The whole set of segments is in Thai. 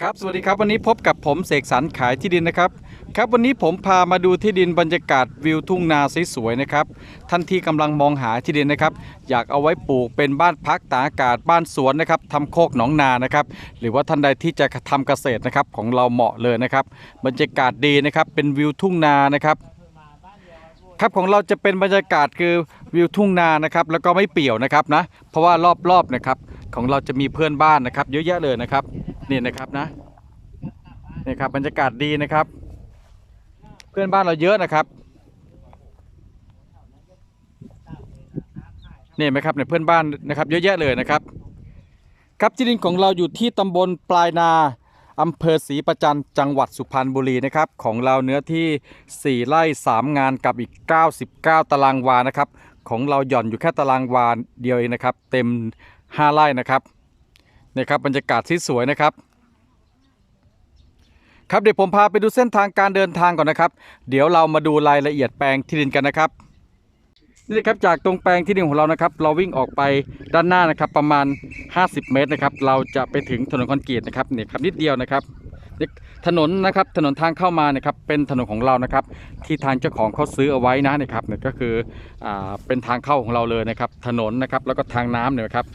ครับสวัสดีครับวันนี้พบกับผมเสกสรรขายที่ดินนะครับ ครับวันนี้ผมพามาดูที่ดินบรรยากาศวิวทุ่งนาสวยๆนะครับท่านที่กำลังมองหาที่ดินนะครับ อยากเอาไว้ปลูกเป็นบ้านพักตากอากาศบ้านสวนนะครับทำโคกหนองนานะครับ หรือว่าท่านใดที่จะทำเกษตรนะครับของเราเหมาะเลยนะครับ บรรยากาศดีนะครับเป็นวิวทุ่งนานะครับ ครับของเราจะเป็นบรรยากาศคือวิวทุ่งนานะครับแล้วก็ไม่เปี่ยวนะครับนะ เพราะว่ารอบๆนะครับของเราจะมีเพื่อนบ้านนะครับ เยอะแยะเลยนะครับนี่นะครับนะนี่ครับบรรยากาศดีนะครับ เพื่อนบ้านเราเยอะนะครับนี่ไหมครับในเพื่อนบ้านนะครับ เยอะแยะเลยนะครับ ครับที่ดินของเราอยู่ที่ตำบลปลายนา อำเภอศรีประจันจังหวัดสุพรรณบุรีนะครับ ของเราเนื้อที่ 4 ไร่ 3 งานกับอีก 99 ตารางวานะครับ ของเราหย่อนอยู่แค่ตารางวาเดียวเองนะครับ เต็ม 5 ไร่นะครับนี่ครับบรรยากาศที่สวยนะครับครับเดี๋ยวผมพาไปดูเส้นทางการเดินทางก่อนนะครับ เดี๋ยวเรามาดูรายละเอียดแปลงที่ดินกันนะครับ นี่ครับจากตรงแปลงที่ดินของเรานะครับ เราวิ่งออกไปด้านหน้านะครับ ประมาณ 50 เมตรนะครับ เราจะไปถึงถนนคอนกรีตนะครับเนี่ยครับนิดเดียวนะครับถนนนะครับถนนทางเข้ามานะครับเป็นถนนของเรานะครับ ที่ทางเจ้าของเขาซื้อเอาไว้นะนะครับเนี่ยก็คืออ่าเป็นทางเข้าของเราเลยนะครับ ถนนนะครับแล้วก็ทางน้ำเนี่ยครับ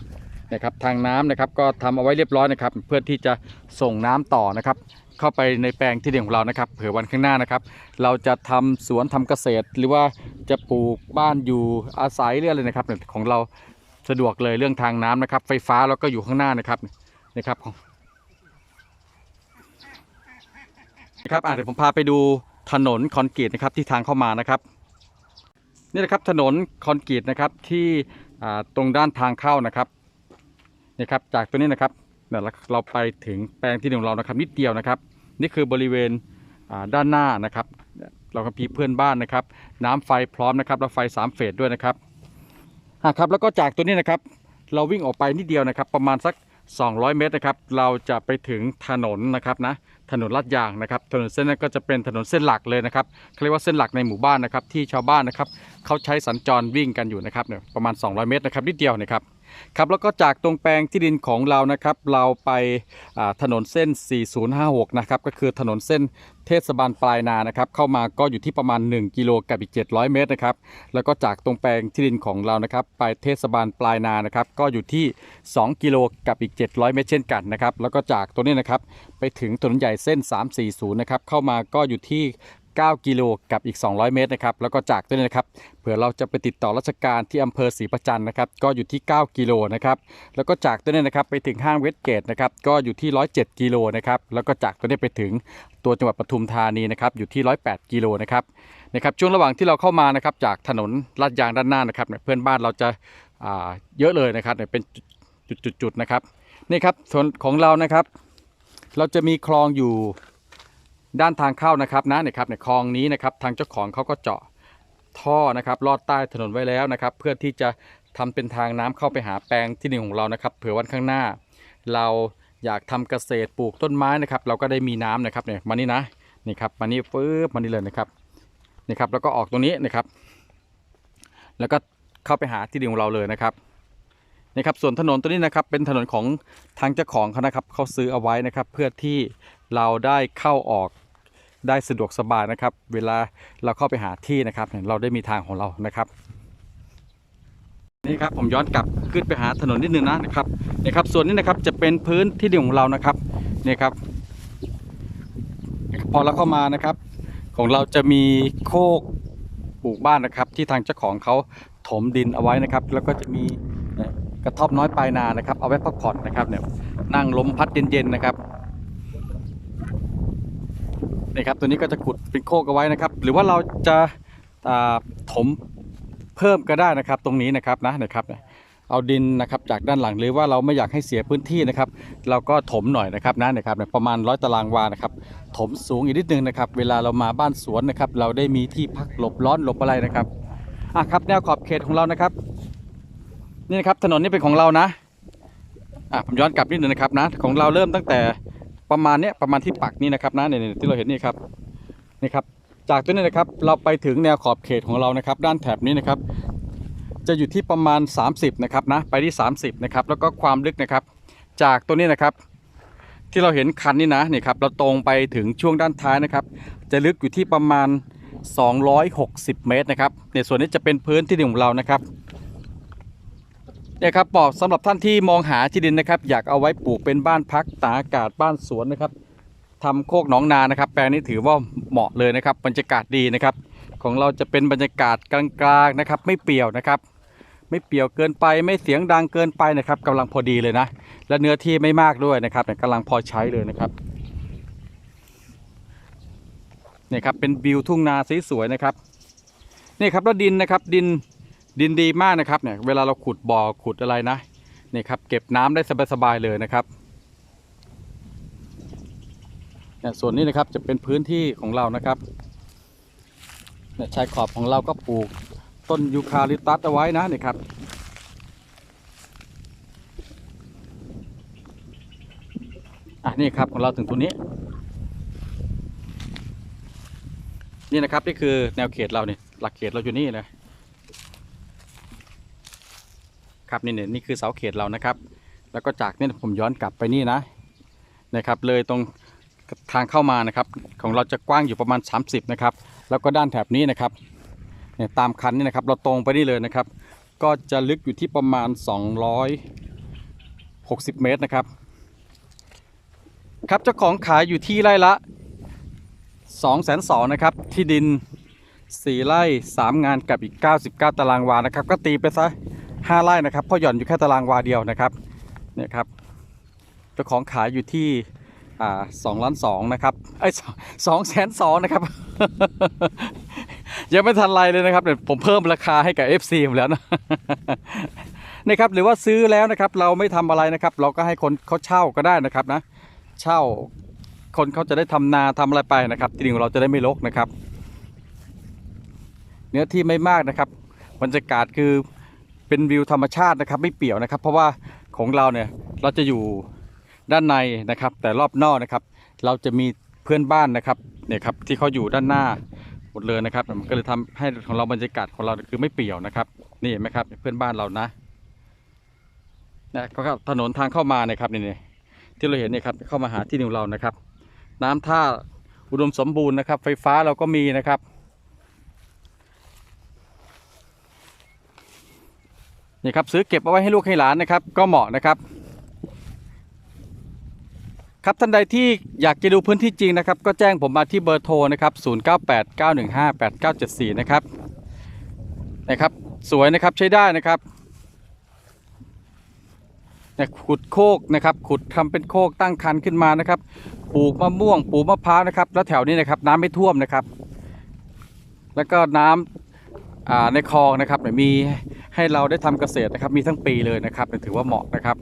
นะครับทางน้ำนะครับก็ทำเอาไว้เรียบร้อยนะครับ เพื่อที่จะส่งน้ำต่อนะครับ เข้าไปในแปลงที่ดินของเรานะครับ เผื่อวันข้างหน้านะครับ เราจะทำสวนทำเกษตร หรือว่าจะปลูกบ้านอยู่อาศัยเรื่องอะไรนะครับของเราสะดวกเลยเรื่องทางน้ำนะครับ ไฟฟ้าเราก็อยู่ข้างหน้านะครับนะครับนะครับอะเดี๋ยวผมพาไปดูถนนคอนกรีตนะครับที่ทางเข้ามานะครับนี่นะครับถนนคอนกรีตนะครับที่ตรงด้านทางเข้านะครับนี่ครับจากตัวนี้นะครับ เนี่ยเราไปถึงแปลงที่ดินของเรานะครับนิดเดียวนะครับ นี่คือบริเวณด้านหน้านะครับ เราก็มีเพื่อนบ้านนะครับ น้ำไฟพร้อมนะครับแล้วไฟสามเฟสด้วยนะครับครับแล้วก็จากตัวนี้นะครับ เราวิ่งออกไปนิดเดียวนะครับ ประมาณสัก 200 เมตรนะครับ เราจะไปถึงถนนนะครับนะถนนลาดยางนะครับ ถนนเส้นนั้นก็จะเป็นถนนเส้นหลักเลยนะครับเขาเรียกว่าเส้นหลักในหมู่บ้านนะครับ ที่ชาวบ้านนะครับเขาใช้สัญจรวิ่งกันอยู่นะครับเนี่ยประมาณ 200 เมตรนะครับนิดเดียวนะครับ ครับแล้วก็จากตรงแปลงที่ดินของเรานะครับ เราไปถนนเส้น 4056 นะครับ ก็คือถนนเส้นเทศบาลปลายนานะครับ เข้ามาก็อยู่ที่ประมาณ 1 กิโลกับอีก 700 เมตรนะครับ แล้วก็จากตรงแปลงที่ดินของเรานะครับ ไปเทศบาลปลายนานะครับ ก็อยู่ที่ 2 กิโลกับอีก 700 เมตรเช่นกันนะครับ แล้วก็จากตัวนี้นะครับไปถึงถนนใหญ่เส้น 340 นะครับ เข้ามาก็อยู่ที่ 9 กิโลกับอีก 200 เมตรนะครับแล้วก็จากตัวนี้นะครับเผื่อเราจะไปติดต่อราชการที่อำเภอศรีประจันนะครับก็อยู่ที่ 9 กิโลนะครับแล้วก็จากตัวนี้นะครับไปถึงห้างเวสเกตนะครับก็อยู่ที่ 107 กิโลนะครับแล้วก็จากตัวนี้ไปถึงตัวจังหวัดปทุมธานีนะครับอยู่ที่ 108 กิโลนะครับนะครับช่วงระหว่างที่เราเข้ามานะครับจากถนนลาดยางด้านหน้านะครับเพื่อนบ้านเราจะอ่าเยอะเลยนะครับเป็นจุดๆๆนะครับนี่ครับส่วนของเรานะครับ เราจะมีคลองอยู่ ด้านทางเข้านะครับนะเนี่ยครับในคลองนี้นะครับทางเจ้าของเขาก็เจาะท่อนะครับลอดใต้ถนนไว้แล้วนะครับ เพื่อที่จะทำเป็นทางน้ำเข้าไปหาแปลงที่ดินของเรานะครับเผื่อวันข้างหน้า เราอยากทำเกษตรปลูกต้นไม้นะครับ เราก็ได้มีน้ำนะครับเนี่ยมานี่นะนี่ครับมานี่ฟื้บมานี่เลยนะครับนี่ครับแล้วก็ออกตรงนี้นะครับ แล้วก็เข้าไปหาที่ดินของเราเลยนะครับนี่ครับส่วนถนนตัวนี้นะครับเป็นถนนของทางเจ้าของเขานะครับเขาซื้อเอาไว้นะครับ เพื่อที่เราได้เข้าออก ได้สะดวกสบายนะครับ เวลาเราเข้าไปหาที่นะครับเราได้มีทางของเรานะครับนี่ครับผมย้อนกลับขึ้นไปหาถนนนิดนึงนะนะครับนี่ครับส่วนนี้นะครับจะเป็นพื้นที่ดินของเรานะครับนี่ครับ พอเราเข้ามานะครับ ของเราจะมีโคกปลูกบ้านนะครับ ที่ทางเจ้าของเขาถมดินเอาไว้นะครับ แล้วก็จะมีกระท่อมน้อยปลายนานะครับ เอาไว้พักผ่อนนะครับเนี่ยนั่งลมพัดเย็นๆนะครับ นี่ครับตัวนี้ก็จะขุดเป็นโคกเอาไว้นะครับ หรือว่าเราจะาถมเพิ่มก็ได้นะครับ ตรงนี้นะครับนะนะครับเอาดินนะครับจากด้านหลังหรือว่าเราไม่อยากให้เสียพื้นที่นะครับ เราก็ถมหน่อยนะครับนะนะครับประมาณร้อยตารางวานะครับ ถมสูงอีกนิดนึงนะครับ เวลาเรามาบ้านสวนนะครับ เราได้มีที่พักหลบร้อนหลบอะไรนะครับอะครับแนวขอบเขตของเรานะครับ นี่นะครับถนนนี้เป็นของเรานะอะผมย้อนกลับนิดนึงนะครับนะ ของเราเริ่มตั้งแต่ ประมาณเนี้ยประมาณที่ปักนี่นะครับนะเนี่ยที่เราเห็นนี่ครับนี่ครับ จากตัวนี้นะครับเราไปถึงแนวขอบเขตของเรานะครับ ด้านแถบนี้นะครับ จะอยู่ที่ประมาณ 30นะครับนะไปที่ 30นะครับแล้วก็ความลึกนะครับ จากตัวนี้นะครับ ที่เราเห็นคันนี่นะนี่ครับเราตรงไปถึงช่วงด้านท้ายนะครับ จะลึกอยู่ที่ประมาณ 260 เมตรนะครับในส่วนนี้จะเป็นพื้นที่ดินของเรานะครับ เนี่ยครับบอกสำหรับท่านที่มองหาที่ดินนะครับ อยากเอาไว้ปลูกเป็นบ้านพักตากอากาศบ้านสวนนะครับทำโคกหนองนานะครับ แปลงนี้ถือว่าเหมาะเลยนะครับบรรยากาศดีนะครับ ของเราจะเป็นบรรยากาศกลางๆนะครับ ไม่เปี่ยวนะครับ ไม่เปี่ยวเกินไปไม่เสียงดังเกินไปนะครับกำลังพอดีเลยนะ และเนื้อที่ไม่มากด้วยนะครับกำลังพอใช้เลยนะครับเนี่ยครับเป็นวิวทุ่งนาสวยๆนะครับนี่ครับแล้วดินนะครับดิน ดินดีมากนะครับเนี่ยเวลาเราขุดบ่อขุดอะไรนะนี่ครับเก็บน้ำได้สบายๆเลยนะครับเนี่ยส่วนนี้นะครับจะเป็นพื้นที่ของเรานะครับเนี่ยชายขอบของเราก็ปลูกต้นยูคาลิปตัสเอาไว้นะนี่ครับอะนี่ครับของเราถึงตรงนี้ นี่นะครับนี่คือแนวเขตเราเนี่ยหลักเขตเราอยู่นี่นะ ครับนี่เนี่ยนี่คือเสาเขตเรานะครับ แล้วก็จากนี่ผมย้อนกลับไปนี่นะนะครับ เลยตรงทางเข้ามานะครับ ของเราจะกว้างอยู่ประมาณ 30นะครับแล้วก็ด้านแถบนี้นะครับเนี่ยตามคันนี่นะครับ เราตรงไปนี่เลยนะครับ ก็จะลึกอยู่ที่ประมาณ 260 เมตรนะครับครับเจ้าของขายอยู่ที่ไร่ละ2องแสนสองนะครับ ที่ดิน 4 ไร่ 3 งานกับอีก 99 ตารางวานะครับ ก็ตีไปซะ 5ไร่นะครับพราะหย่อนอยู่แค่ตารางวาเดียวนะครับเนี่ยครับเจ้าของขายอยู่ที่อ่าสองล้านสองนะครับไอ้สองแสนสองนะครับ ยังไม่ทันไรเลยนะครับเดี๋ยวผมเพิ่มราคาให้กับ FC ผมแล้วนะนะครับหรือว่าซื้อแล้วนะครับเราไม่ทำอะไรนะครับ เราก็ให้คนเขาเช่าก็ได้นะครับนะ เช่าคนเขาจะได้ทำนาทำอะไรไปนะครับที่ดินของเราจะได้ไม่รกนะครับ เนื้อที่ไม่มากนะครับบรรยากาศคือ เป็นวิวธรรมชาตินะครับ ไม่เปี่ยวนะครับ เพราะว่าของเราเนี่ยเราจะอยู่ด้านในนะครับ แต่รอบนอกนะครับ เราจะมีเพื่อนบ้านนะครับเนี่ยครับที่เขาอยู่ด้านหน้าหมดเลยนะครับมันก็เลยทำให้ของเราบรรยากาศของเราคือไม่เปี่ยวนะครับนี่เห็นไหมครับเพื่อนบ้านเรานะนะก็ถนนทางเข้ามานะครับนี่นที่เราเห็นเนี่ยครับเข้ามาหาที่ดินของเรานะครับ น้ำท่าอุดมสมบูรณ์นะครับ ไฟฟ้าเราก็มีนะครับ นี่ครับซื้อเก็บเอาไว้ให้ลูกให้หลานนะครับ ก็เหมาะนะครับครับท่านใดที่อยากจะดูพื้นที่จริงนะครับ ก็แจ้งผมมาที่เบอร์โทรนะครับ 0989158974 นะครับนะครับ สวยนะครับใช้ได้นะครับเนี่ยขุดโคกนะครับ ขุดทำเป็นโคกตั้งคันขึ้นมานะครับปลูกมะม่วงปลูกมะพร้าวนะครับ แล้วแถวนี้นะครับ น้ำไม่ท่วมนะครับ แล้วก็น้ำอ่าในคลองนะครับมี ให้เราได้ทำเกษตรนะครับ มีทั้งปีเลยนะครับถือว่าเหมาะนะครับ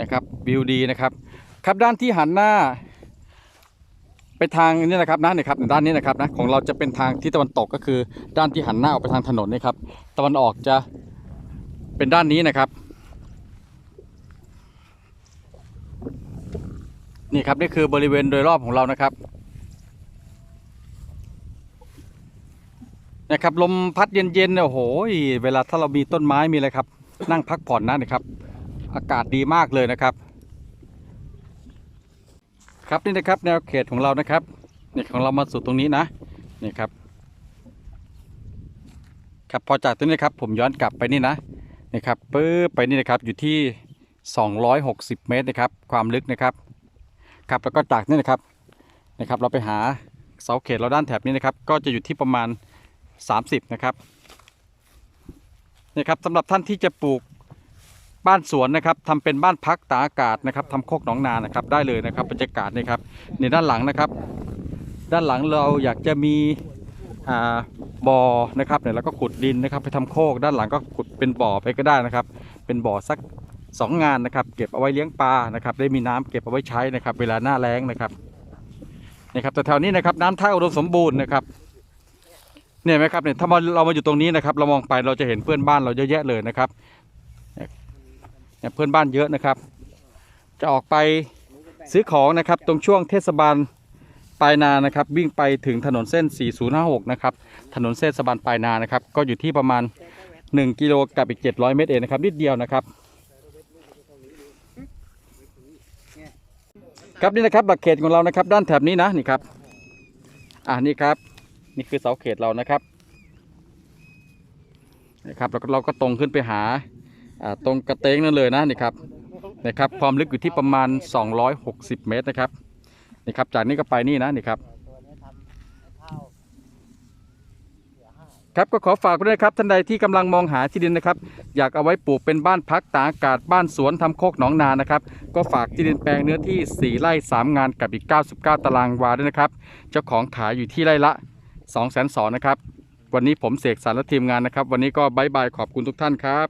นะครับวิวดีนะครับ ครับด้านที่หันหน้า ไปทางนี้นะครับนะเนี่ยครับด้านนี้นะครับนะของเราจะเป็นทางที่ตะวันตกก็คือ ด้านที่หันหน้าออกไปทางถนนนี่ครับ ตะวันออกจะเป็นด้านนี้นะครับ นี่ครับนี่คือบริเวณโดยรอบของเรานะครับ นะครับลมพัดเย็นๆเนี่ยโอ้โหเวลาถ้าเรามีต้นไม้มีอะไรครับ นั่งพักผ่อนนะนี่ครับ อากาศดีมากเลยนะครับ ครับนี่นะครับแนวเขตของเรานะครับนี่ของเรามาสุดตรงนี้นะนี่ครับ ครับพอจากตรงนี้ครับ ผมย้อนกลับไปนี่นะนี่ครับปื้อไปนี่นะครับอยู่ที่ 260 เมตรนะครับ ความลึกนะครับ ครับแล้วก็จากนี่นะครับนะครับ เราไปหาเสาเขตเราด้านแถบนี้นะครับ ก็จะอยู่ที่ประมาณ 30 นะครับนี่ครับสำหรับท่านที่จะปลูกบ้านสวนนะครับทำเป็นบ้านพักตากอากาศนะครับทำโคกหนองนานะครับได้เลยนะครับบรรยากาศนี่ครับในด้านหลังนะครับ ด้านหลังเราอยากจะมีอ่าบ่อนะครับเนี่ยเราก็ขุดดินนะครับ ไปทำโคกด้านหลังก็ขุดเป็นบ่อไปก็ได้นะครับ เป็นบ่อสักสองงานนะครับ เก็บเอาไว้เลี้ยงปลานะครับ ได้มีน้ำเก็บเอาไว้ใช้นะครับ เวลาหน้าแล้งนะครับนี่ครับแต่แถวนี้นะครับน้ำท่าอุดมสมบูรณ์นะครับ เนี่ยไหมครับเนี่ยถ้าเรามาอยู่ตรงนี้นะครับ เรามองไปเราจะเห็นเพื่อนบ้านเราเยอะแยะเลยนะครับเนี่ยเพื่อนบ้านเยอะนะครับ จะออกไปซื้อของนะครับ ตรงช่วงเทศบาลปลายนานะครับ วิ่งไปถึงถนนเส้น 4056 นะครับ ถนนเส้นสบานปลายนานะครับ ก็อยู่ที่ประมาณ 1 กิโลกับอีก 700 เมตรเองนะครับ นิดเดียวนะครับครับนี่นะครับหลักเขตของเรานะครับ ด้านแถบนี้นะนี่ครับ อ่านี่ครับ นี่คือเสาเขตเรานะครับนะครับเราก็เราก็ตรงขึ้นไปหาตรงกระเตงนั่นเลยนะนี่ครับนะครับความลึกอยู่ที่ประมาณ 260 เมตรนะครับนี่ครับจากนี้ก็ไปนี่นะนี่ครับครับก็ขอฝากด้วยครับท่านใดที่กำลังมองหาที่ดินนะครับ อยากเอาไว้ปลูกเป็นบ้านพักตากอากาศบ้านสวนทำโคกหนองนานะครับ ก็ฝากที่ดินแปลงเนื้อที่ 4 ไร่ 3 งานกับอีก 99 ตารางวาด้วยนะครับ เจ้าของขายอยู่ที่ไร่ละ 2 0 0 0 0 นะครับ วันนี้ผมเสกสรรและทีมงานนะครับ วันนี้ก็บายบายขอบคุณทุกท่านครับ